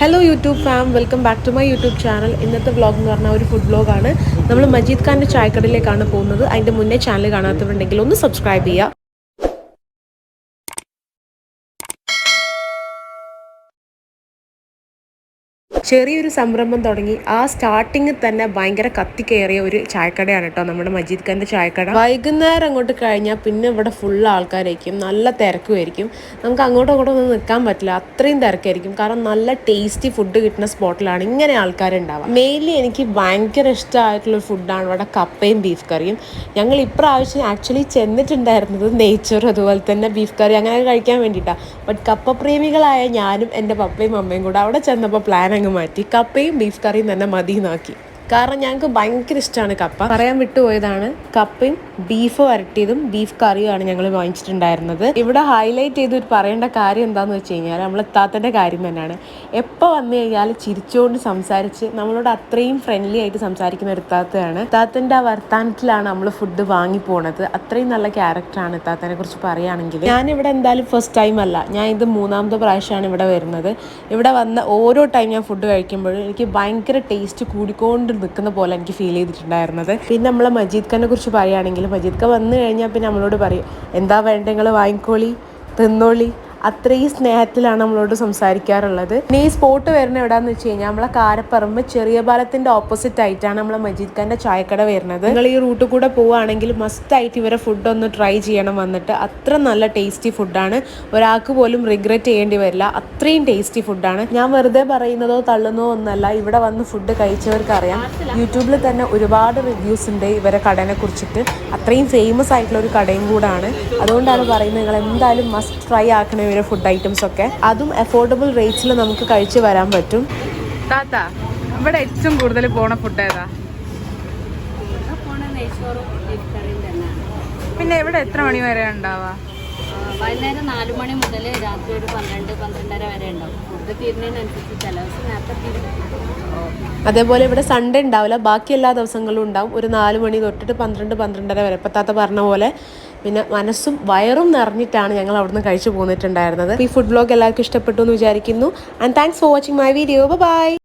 Hello YouTube farm welcome back to my YouTube channel ഇന്നത്തെ vlog എന്ന് പറഞ്ഞാൽ ഒരു ഫുഡ് വ്ളോഗാണ് നമ്മൾ മജീദ് ഖാന്റെ ചായക്കടയിലേക്കാണ് പോകുന്നത്. അതിന്റെ മുന്നേ ചാനൽ കാണാത്തവരുണ്ടെങ്കിൽ ഒന്ന് സബ്സ്ക്രൈബ് ചെയ്യുക. ചെറിയൊരു സംരംഭം തുടങ്ങി. ആ സ്റ്റാർട്ടിങ്ങിൽ തന്നെ ഭയങ്കര കത്തിക്കേറിയ ഒരു ചായക്കടയാണ് കേട്ടോ നമ്മുടെ മജീദ് ഖാന്റെ ചായക്കട. വൈകുന്നേരം അങ്ങോട്ട് കഴിഞ്ഞാൽ പിന്നെ ഇവിടെ ഫുൾ ആൾക്കാരായിരിക്കും. നല്ല തിരക്കുമായിരിക്കും. നമുക്ക് അങ്ങോട്ടും ഇങ്ങോട്ടും ഒന്നും നിൽക്കാൻ പറ്റില്ല. അത്രയും തിരക്കായിരിക്കും. കാരണം നല്ല ടേസ്റ്റി ഫുഡ് കിട്ടുന്ന സ്പോട്ടിലാണ് ഇങ്ങനെ ആൾക്കാരുണ്ടാവുക. മെയിൻലി എനിക്ക് ഭയങ്കര ഇഷ്ടമായിട്ടുള്ള ഫുഡാണ് ഇവിടെ കപ്പയും ബീഫ് കറിയും ഞങ്ങൾ ഇപ്രാവശ്യം ആക്ച്വലി ചെന്നിട്ടുണ്ടായിരുന്നത് നെയ്ച്ചോറ് അതുപോലെ തന്നെ ബീഫ് കറി അങ്ങനെ കഴിക്കാൻ വേണ്ടിയിട്ടാണ് ബട്ട് കപ്പ പ്രേമികളായ ഞാനും എന്റെ പപ്പയും അമ്മയും കൂടെ അവിടെ ചെന്നപ്പോൾ പ്ലാൻ അങ്ങ് മാറ്റി. കപ്പയും ബീഫ് കറിയും തന്നെ മതി എന്നാക്കി കാരണം ഞങ്ങൾക്ക് ഭയങ്കര ഇഷ്ടമാണ് കപ്പ. പറയാൻ വിട്ടുപോയതാണ്. കപ്പയും ബീഫ് വരട്ടിയതും ബീഫ് കറിയുമാണ് ഞങ്ങൾ വാങ്ങിച്ചിട്ടുണ്ടായിരുന്നത്. ഇവിടെ ഹൈലൈറ്റ് ചെയ്ത് ഒരു പറയേണ്ട കാര്യം എന്താണെന്ന് വെച്ച് കഴിഞ്ഞാൽ നമ്മൾ കാര്യം തന്നെയാണ്. എപ്പോൾ വന്നു കഴിഞ്ഞാൽ ചിരിച്ചുകൊണ്ട് സംസാരിച്ച് നമ്മളോട് അത്രയും ഫ്രണ്ട്ലി ആയിട്ട് സംസാരിക്കുന്ന ഒരു താത്തയാണ്. ഇത്താത്തന്റെ ആ വർത്താനത്തിലാണ് നമ്മൾ ഫുഡ് വാങ്ങി പോണത്. അത്രയും നല്ല ക്യാരക്ടറാണ് ഇത്താത്തനെ കുറിച്ച് പറയുകയാണെങ്കിൽ ഞാനിവിടെ എന്തായാലും ഫസ്റ്റ് ടൈം അല്ല. ഞാൻ ഇത് മൂന്നാമത്തെ പ്രാവശ്യമാണ് ഇവിടെ വരുന്നത്. ഇവിടെ വന്ന ഓരോ ടൈം ഞാൻ ഫുഡ് കഴിക്കുമ്പോഴും എനിക്ക് ഭയങ്കര ടേസ്റ്റ് കൂടിക്കൊണ്ട് നിൽക്കുന്ന പോലെ എനിക്ക് ഫീൽ ചെയ്തിട്ടുണ്ടായിരുന്നത്. പിന്നെ നമ്മളെ മജീദ് ഖാനെ കുറിച്ച് പറയുകയാണെങ്കിൽ മജീദ് ഖാൻ വന്നു കഴിഞ്ഞാൽ പിന്നെ നമ്മളോട് പറയും എന്താ വേണ്ട നിങ്ങൾ വാങ്ങിക്കോളി തിന്നോളി. അത്രയും സ്നേഹത്തിലാണ് നമ്മളോട് സംസാരിക്കാറുള്ളത്. ഇനി ഈ സ്പോട്ട് വരുന്ന എവിടെയാന്ന് വെച്ച് കഴിഞ്ഞാൽ നമ്മളെ കാരപ്പറമ്പ് ചെറിയ പാലത്തിന്റെ ഓപ്പോസിറ്റ് ആയിട്ടാണ് നമ്മളെ മജീദ് ഖാന്റെ ചായക്കട വരുന്നത്. നിങ്ങൾ ഈ റൂട്ടിൽ കൂടെ പോവുകയാണെങ്കിൽ മസ്റ്റ് ആയിട്ട് ഇവരെ ഫുഡ് ഒന്ന് ട്രൈ ചെയ്യണം വന്നിട്ട്. അത്ര നല്ല ടേസ്റ്റി ഫുഡാണ് ഒരാൾക്ക് പോലും റിഗ്രറ്റ് ചെയ്യേണ്ടി വരില്ല. അത്രയും ടേസ്റ്റി ഫുഡാണ് ഞാൻ വെറുതെ പറയുന്നതോ തള്ളുന്നതോ ഒന്നല്ല. ഇവിടെ വന്ന് ഫുഡ് കഴിച്ചവർക്ക് അറിയാം യൂട്യൂബിൽ തന്നെ ഒരുപാട് റിവ്യൂസ് ഉണ്ട് ഇവരെ കടനെ കുറിച്ചിട്ട്. അത്രയും ഫേമസ് ആയിട്ടുള്ള ഒരു കടയും കൂടാണ്. അതുകൊണ്ടാണ് പറയുന്നത് നിങ്ങൾ എന്തായാലും മസ്റ്റ് ട്രൈ ആക്കണ ഇവരെ ഫുഡ് ഐറ്റംസ് ഒക്കെ. അതും അഫോർഡബിൾ റേറ്റ്സിൽ നമുക്ക് കഴിച്ച് വരാൻ പറ്റും. താത്ത ഇവിടെ ഏറ്റവും കൂടുതൽ പോണ ഫുഡ് ഏതാ? പിന്നെ ഇവിടെ എത്ര മണി വരെ ഉണ്ടാവാ? വൈകുന്നേരം നാല് മണി മുതൽ രാത്രി ഒരു പന്ത്രണ്ട് പന്ത്രണ്ടര വരെ ഉണ്ടാവും. ഫുഡ് തീരുന്നതിനനുസരിച്ച് ചില ദിവസം നേരത്തെ തീരും. അതേപോലെ ഇവിടെ സൺഡേ ഉണ്ടാവില്ല. ബാക്കി എല്ലാ ദിവസങ്ങളും ഉണ്ടാവും. ഒരു നാല് മണി തൊട്ടിട്ട് പന്ത്രണ്ട് പന്ത്രണ്ടര വരെ. പത്താത്ത പറഞ്ഞ പോലെ പിന്നെ മനസ്സും വയറും നിറഞ്ഞിട്ടാണ് ഞങ്ങൾ അവിടുന്ന് കഴിച്ചു പോന്നിട്ടുണ്ടായിരുന്നത്. ഈ ഫുഡ് ബ്ലോഗ് എല്ലാവർക്കും ഇഷ്ടപ്പെട്ടു എന്ന് വിചാരിക്കുന്നു. And thanks for watching my video bye